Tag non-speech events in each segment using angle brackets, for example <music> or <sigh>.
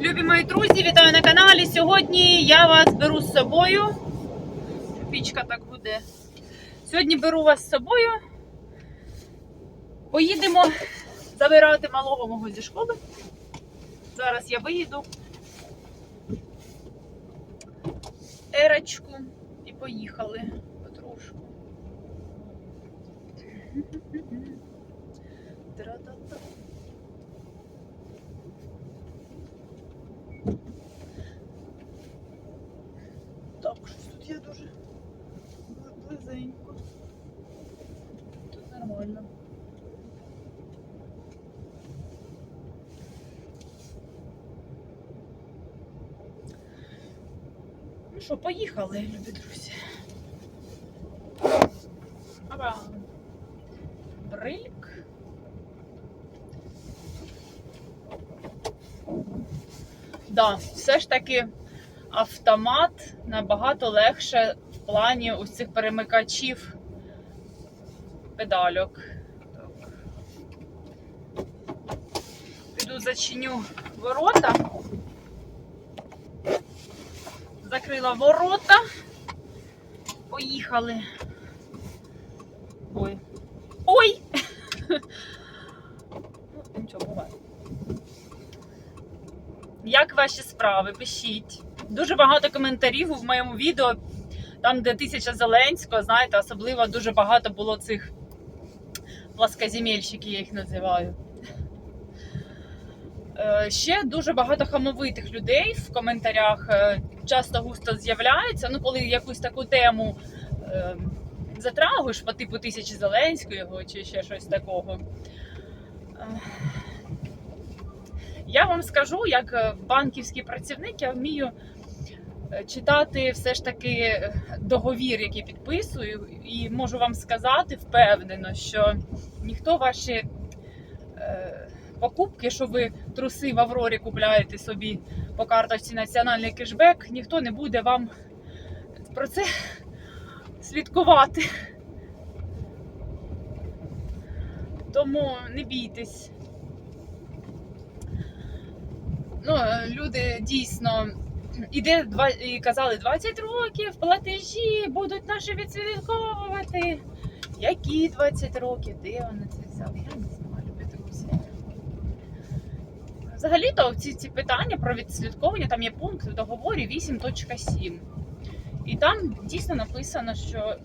Любі мої друзі, вітаю на каналі. Сьогодні я вас беру з собою. Пічка так буде. Сьогодні беру вас з собою. Поїдемо забирати малого мого зі школи. Зараз я виїду. Ерочку і поїхали потрошку. Так, щось тут є дуже близенько. Тут нормально. Ну що, поїхали, любі друзі. Брильк. Да, все ж таки автомат набагато легше в плані ось цих перемикачів педальок. Піду зачиню ворота. Закрила ворота. Поїхали. Ой. Ой! <laughs> Нічого буває. Як ваші справи? Пишіть. Дуже багато коментарів в моєму відео, там, де тисяча Зеленського, знаєте, особливо дуже багато було цих пласкоземельщиків, я їх називаю. Е, Ще дуже багато хамовитих людей в коментарях е, часто густо з'являються. Ну, коли якусь таку тему е, затрагуєш по типу тисячі Зеленського чи ще щось такого. Я вам скажу, як банківський працівник, я вмію читати все ж таки е, договір, який підписую, і можу вам сказати впевнено, що ніхто ваші е, покупки, що ви труси в Аврорі купляєте собі по карточці національний кешбек, ніхто не буде вам про це слідкувати. Тому не бійтесь. Ну, е, люди дійсно іде два і казали 20 років, платежі будуть наші відслідковувати. Які 20 років? Де вони це взяли? Я не знаю, друзі. Взагалі-то ці, ці питання про відслідковування, там є пункт в договорі 8.7. І там дійсно написано, що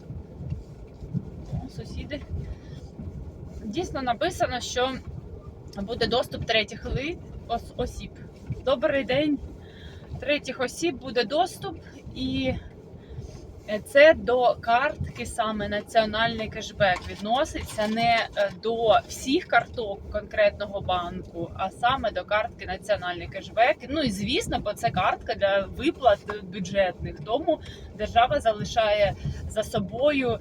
О, сусіди. Дійсно написано, що буде доступ третіх осіб. Добрий день. Третіх осіб буде доступ, і це до картки саме національний кешбек відноситься не е, до всіх карток конкретного банку, а саме до картки національний кешбек. Ну і звісно, бо це картка для виплат бюджетних. Тому держава залишає за собою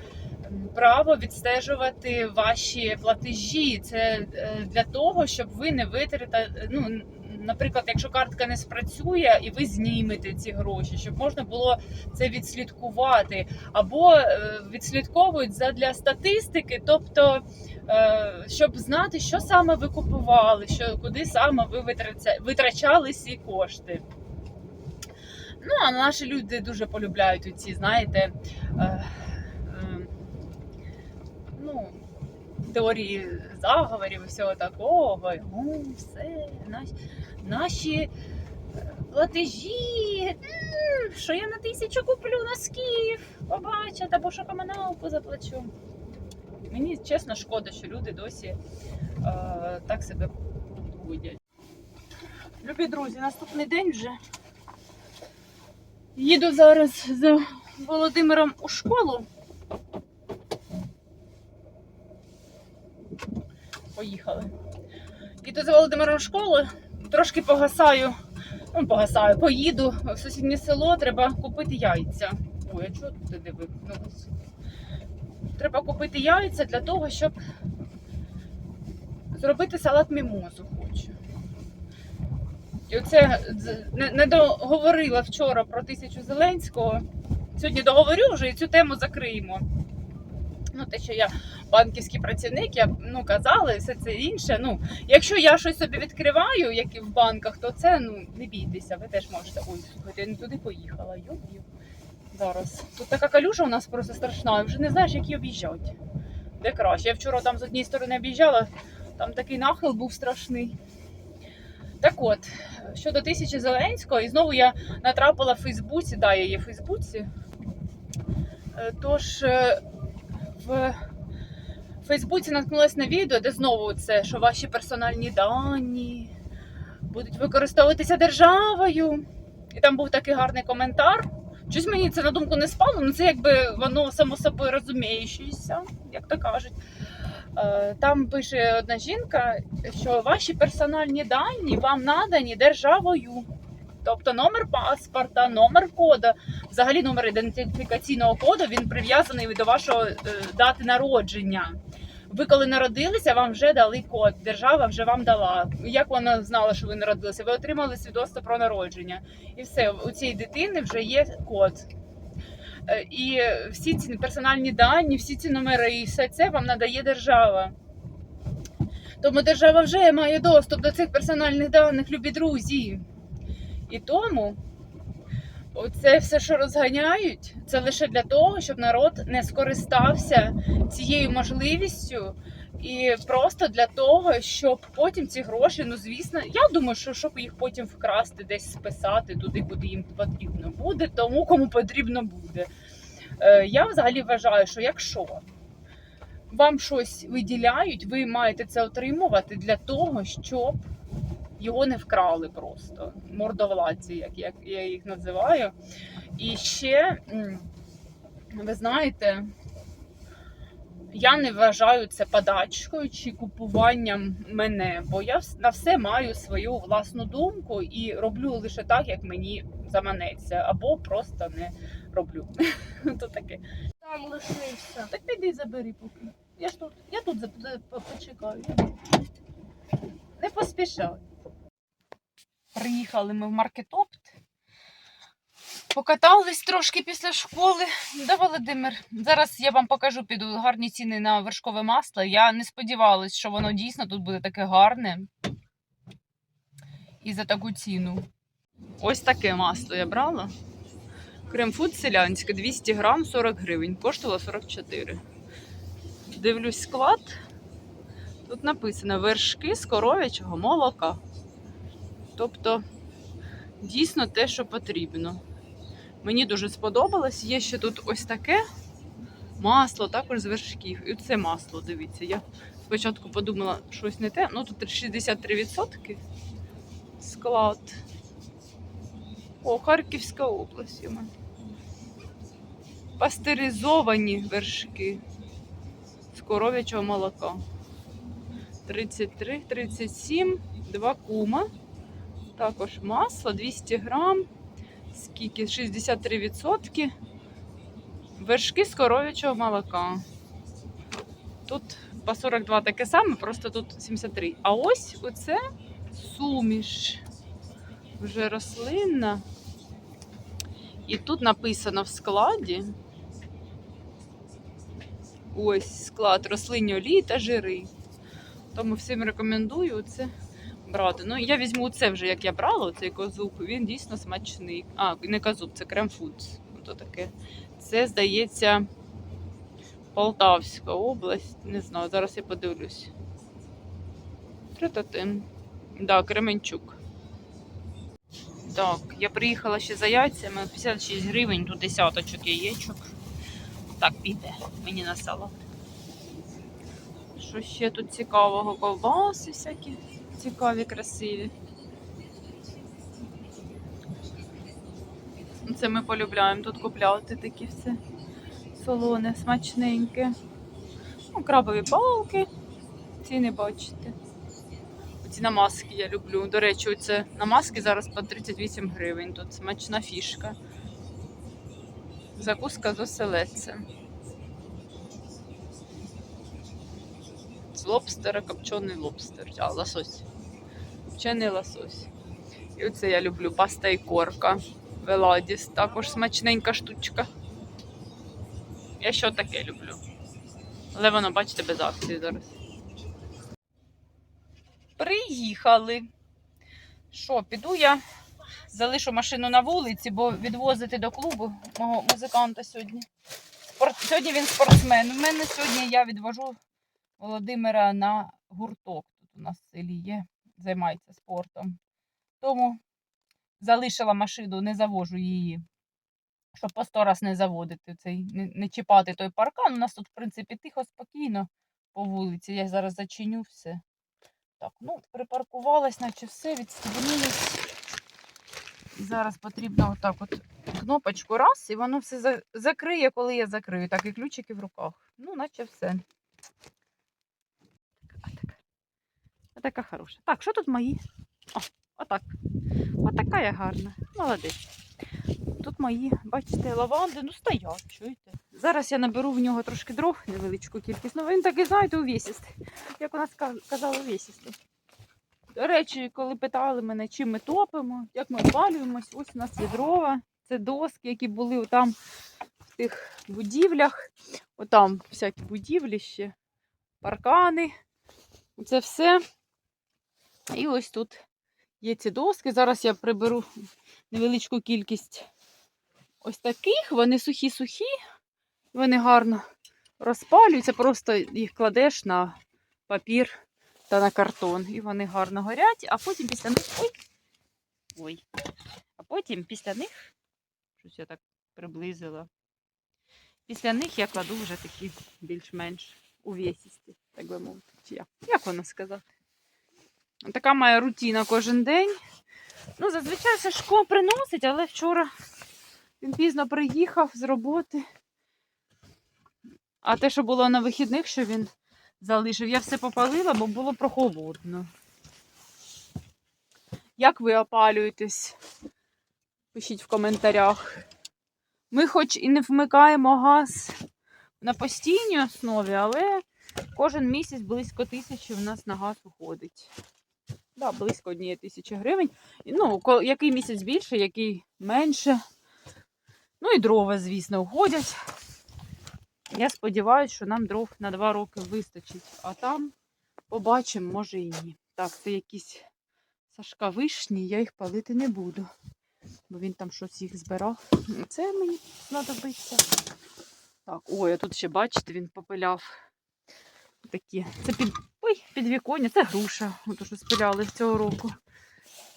право відстежувати ваші платежі. Це е, для того, щоб ви не витратили, ну наприклад, якщо картка не спрацює і ви знімете ці гроші, щоб можна було це відслідкувати, або е, відслідковують задля статистики, тобто е, щоб знати, що саме ви купували, що куди саме ви витрачали ці кошти. Ну, а наші люди дуже полюбляють ці, знаєте, е, е, ну, теорії заговорів і всього такого. Ну, все, наші, наші е, платежі, що я на тисячу куплю носків, побачать, або що комуналку заплачу. Мені чесно шкода, що люди досі е, так себе поводять. Любі друзі, наступний день вже. Їду зараз з Володимиром у школу. Поїхали. Їду за Володимиром в школу, трошки погасаю. Ну, погасаю, поїду в сусіднє село, треба купити яйця. Ой, а чого ти де випнулося? Треба купити яйця для того, щоб зробити салат мімозу хочу. І оце не договорила вчора про тисячу Зеленського. Сьогодні договорю вже і цю тему закриємо. Ну, те, що я банківський працівник, я ну казали, все це інше. Ну, якщо я щось собі відкриваю, як і в банках, то це ну не бійтеся, ви теж можете. Ой, слухайте, я не туди поїхала. Йо-йо. Зараз. Тут така калюжа у нас просто страшна, вже не знаєш, як її об'їжджати. Де краще. Я вчора там з однієї сторони об'їжджала, там такий нахил був страшний. Так от, щодо тисячі Зеленського, і знову я натрапила в Фейсбуці, да, я є в Фейсбуці. Е, Тож е, в Фейсбуці наткнулася на відео, де знову це, що ваші персональні дані будуть використовуватися державою. І там був такий гарний коментар. Щось мені це на думку не спало, ну це якби воно само собою розуміючеся, як то кажуть. Е, Там пише одна жінка, що ваші персональні дані вам надані державою. Тобто номер паспорта, номер кода, взагалі номер ідентифікаційного коду він прив'язаний до вашого е, дати народження. Ви коли народилися, вам вже дали код. Держава вже вам дала. Як вона знала, що ви народилися? Ви отримали свідоцтво про народження. І все, у цієї дитини вже є код. Е, І всі ці персональні дані, всі ці номери, і все це вам надає держава. Тому держава вже має доступ до цих персональних даних, любі друзі. І тому це все, що розганяють, це лише для того, щоб народ не скористався цією можливістю. І просто для того, щоб потім ці гроші, ну звісно, я думаю, що щоб їх потім вкрасти, десь списати туди, куди їм потрібно буде, тому кому потрібно буде. Е, Я взагалі вважаю, що якщо вам щось виділяють, ви маєте це отримувати для того, щоб його не вкрали просто. Мордовладці, як, як я їх називаю. І ще, ви знаєте, я не вважаю це подачкою чи купуванням мене, бо я на все маю свою власну думку і роблю лише так, як мені заманеться, або просто не роблю. <laughs> То таке. Там лишився. Так піди забери поки. Я ж тут, я тут почекаю. Не поспішай. Приїхали ми в маркетопт. Покатались трошки після школи. Да, Володимир. Зараз я вам покажу, піду гарні ціни на вершкове масло. Я не сподівалась, що воно дійсно тут буде таке гарне. І за таку ціну. Ось таке масло я брала. Кремфуд селянське 200 грам 40 гривень. Коштувало 44. Дивлюсь склад. Тут написано вершки з коров'ячого молока. Тобто, дійсно те, що потрібно. Мені дуже сподобалось. Є ще тут ось таке масло, також з вершків. І це масло, дивіться. Я спочатку подумала, щось не те. Ну тут 63% склад. О, Харківська область. Пастеризовані вершки з коров'ячого молока. 33, 37, 2 кума. Також масло 200 грам. Скільки? 63%. Вершки з коров'ячого молока. Тут по 42 таке саме, просто тут 73. А ось оце суміш. Вже рослинна. І тут написано в складі. Ось склад рослинні олії та жири. Тому всім рекомендую це брати. Ну, я візьму це вже, як я брала, цей козуб. Він дійсно смачний. А, не козуб, це крем-фуд. Ото таке. Це, здається, Полтавська область. Не знаю, зараз я подивлюсь. Тритатин. Да, Кременчук. Так, я приїхала ще за яйцями. 56 гривень, тут десяточок яєчок. Так, піде мені на салат. Що ще тут цікавого? Ковбаси всякі цікаві, красиві. Це ми полюбляємо тут купляти такі все солоне, смачненьке. Ну, крабові палки. Ціни бачите. Ці намазки я люблю. До речі, оце намазки зараз по 38 гривень. Тут смачна фішка. Закуска з оселедцем. З лобстера копчений лобстер. А, лосось. Копчений лосось. І оце я люблю паста і корка. Веладіс. Також смачненька штучка. Я що таке люблю. Але воно, бачите, без акції зараз. Приїхали. Що, піду я залишу машину на вулиці, бо відвозити до клубу мого музиканта сьогодні. Спорт... Сьогодні він спортсмен. У мене сьогодні я відвожу Володимира на гурток. Тут у нас в селі є, займається спортом. Тому залишила машину, не завожу її, щоб по сто раз не заводити цей, не, не чіпати той паркан. У нас тут, в принципі, тихо, спокійно по вулиці. Я зараз зачиню все. Так, ну, припаркувалась, наче все, відстібнулась. Зараз потрібно отак от кнопочку раз, і воно все закриє, коли я закрию. Так, і ключики в руках. Ну, наче все. Така. Хороша. Так, що тут мої? О, отак. Отака я гарна. Молодець. Тут мої, бачите, лаванди, ну стоять, чуєте? Зараз я наберу в нього трошки дров, невеличку кількість. Ну він такий, знаєте, увісістий. Як у нас казали, увісістий. До речі, коли питали мене, чим ми топимо, як ми опалюємось, ось у нас є дрова. Це доски, які були там в тих будівлях. Отам всякі будівлі ще, паркани. Це все. І ось тут є ці доски. Зараз я приберу невеличку кількість ось таких. Вони сухі-сухі, вони гарно розпалюються, просто їх кладеш на папір та на картон. І вони гарно горять, а потім після них. Ой! Ой. А потім після них. Щось я так приблизила. Після них я кладу вже такі більш-менш увесісті, так би мовити. Чи як? Як воно сказати? Така моя рутина кожен день. Ну, зазвичай Сашко приносить, але вчора він пізно приїхав з роботи. А те, що було на вихідних, що він залишив, я все попалила, бо було прохолодно. Як ви опалюєтесь? Пишіть в коментарях. Ми хоч і не вмикаємо газ на постійній основі, але кожен місяць близько тисячі в нас на газ уходить. Да, близько однієї тисячі гривень. Ну, який місяць більше, який менше. Ну і дрова, звісно, уходять. Я сподіваюся, що нам дров на два роки вистачить. А там побачимо, може і ні. Так, це якісь Сашка вишні, я їх палити не буду. Бо він там щось їх збирав. Це мені знадобиться. Так, ой, а тут ще, бачите, він попиляв такі. Це під. Ой, підвіконня, це груша. Ото що спиляли цього року.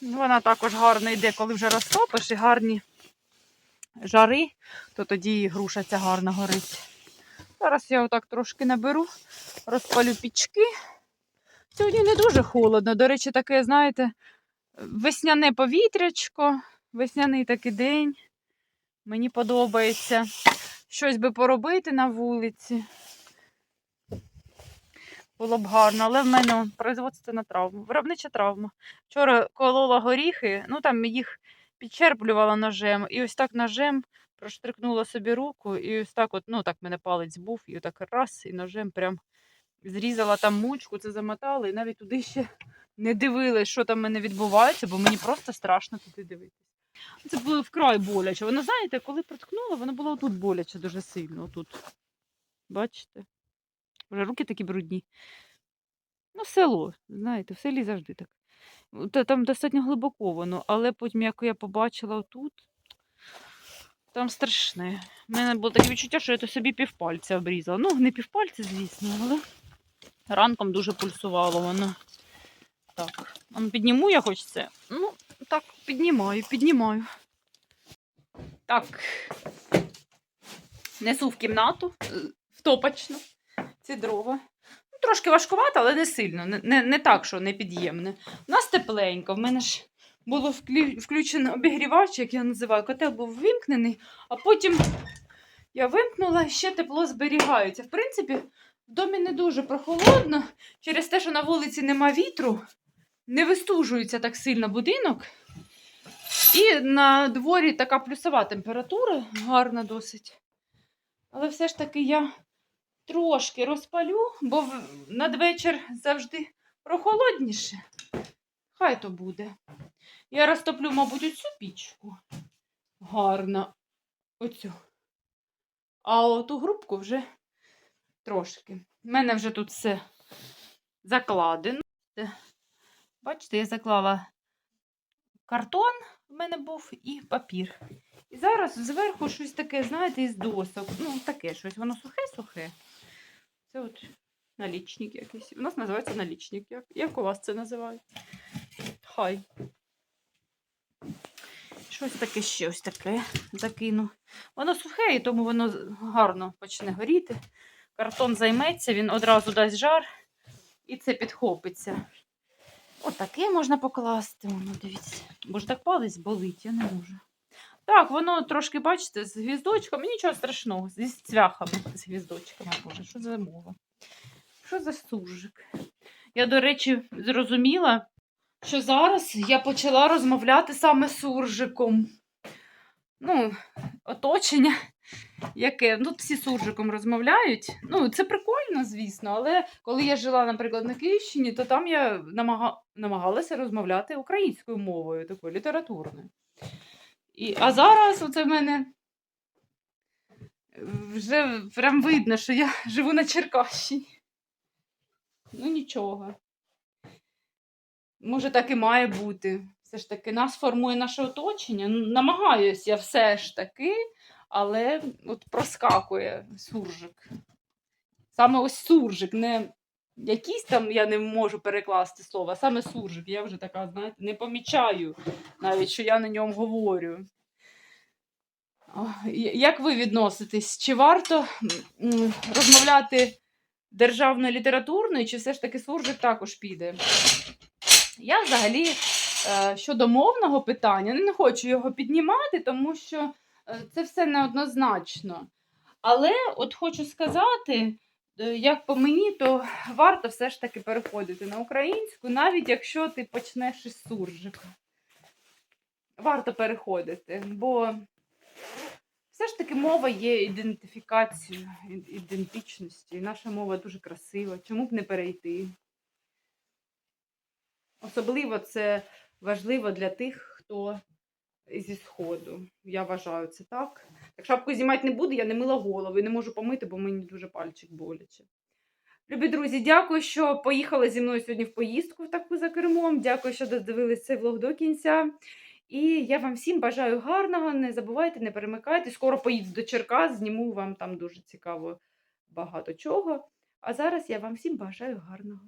Вона також гарно йде, коли вже розтопиш і гарні жари, то тоді і груша ця гарно горить. Зараз я отак трошки наберу, розпалю пічки. Сьогодні не дуже холодно. До речі, таке, знаєте, весняне повітрячко, весняний такий день. Мені подобається щось би поробити на вулиці. Було б гарно, але в мене производственна травма, виробнича травма. Вчора колола горіхи, ну там їх підчерплювала ножем, і ось так ножем проштрикнула собі руку, і ось так, от, ну так мене палець був, і отак раз, і ножем прям зрізала там мучку, це замотала, і навіть туди ще не дивилась, що там в мене відбувається, бо мені просто страшно туди дивитися. Це було вкрай боляче. Воно, знаєте, коли проткнула, воно було тут боляче дуже сильно. Отут. Бачите? Вже руки такі брудні. Ну, село, знаєте, в селі завжди так. Там достатньо глибоко воно, але потім, як я побачила отут, там страшне. У мене було таке відчуття, що я то собі півпальця обрізала. Ну, не півпальця, звісно, але ранком дуже пульсувало воно. Так, а ну, підніму я хоч це. Ну, так, піднімаю, піднімаю. Так. Несу в кімнату, е, в топочну ці дрова. Ну, трошки важкувато, але не сильно. Не, не, не так, що непід'ємне. У нас тепленько. В мене ж було вклю- включено обігрівач, як я називаю. Котел був вимкнений, а потім я вимкнула ще тепло зберігається. В принципі, в домі не дуже прохолодно. Через те, що на вулиці нема вітру, не вистужується так сильно будинок. І на дворі така плюсова температура, гарна досить. Але все ж таки я трошки розпалю, бо надвечір завжди прохолодніше. Хай то буде. Я розтоплю, мабуть, оцю пічку. Гарно. Оцю. А оту грубку вже трошки. У мене вже тут все закладено. Бачите, я заклала картон, в мене був, і папір. І зараз зверху щось таке, знаєте, із досок. Ну, таке щось, воно сухе-сухе. Це от налічник якийсь. У нас називається налічник. Як, як у вас це називають? Хай. Щось таке ще таке закину. Воно сухе, і тому воно гарно почне горіти. Картон займеться, він одразу дасть жар, і це підхопиться. Отаке можна покласти. Воно, дивіться. Бо ж так палець болить, я не можу. Так, воно трошки, бачите, з гвіздочками, нічого страшного, зі цвяхами, з гвіздочками. Боже, що за мова? Що за суржик? Я, до речі, зрозуміла, що зараз я почала розмовляти саме суржиком. Ну, оточення, яке. Ну, всі суржиком розмовляють. Ну, це прикольно, звісно, але коли я жила, наприклад, на Київщині, то там я намага... намагалася розмовляти українською мовою, такою літературною. І... А зараз оце в мене вже прям видно, що я <laughs> живу на Черкащині. Ну, нічого. Може, так і має бути. Все ж таки, нас формує наше оточення. Намагаюсь я все ж таки, але от проскакує суржик. Саме ось суржик, не якийсь там я не можу перекласти слово, а саме суржик. Я вже така, знаєте, не помічаю навіть, що я на ньому говорю. Як ви відноситесь? Чи варто розмовляти державною літературною, чи все ж таки суржик також піде? Я взагалі е, щодо мовного питання не хочу його піднімати, тому що е, це все неоднозначно. Але от хочу сказати, як по мені, то варто все ж таки переходити на українську, навіть якщо ти почнеш із суржика. Варто переходити, бо все ж таки мова є ідентифікацією, і- ідентичністю. І наша мова дуже красива. Чому б не перейти? Особливо це важливо для тих, хто зі сходу. Я вважаю це так. Так шапку знімати не буду, я не мила голову і не можу помити, бо мені дуже пальчик боляче. Любі друзі, дякую, що поїхали зі мною сьогодні в поїздку таку за кермом. Дякую, що додивились цей влог до кінця. І я вам всім бажаю гарного. Не забувайте, не перемикайте. Скоро поїду до Черкас, зніму вам там дуже цікаво багато чого. А зараз я вам всім бажаю гарного.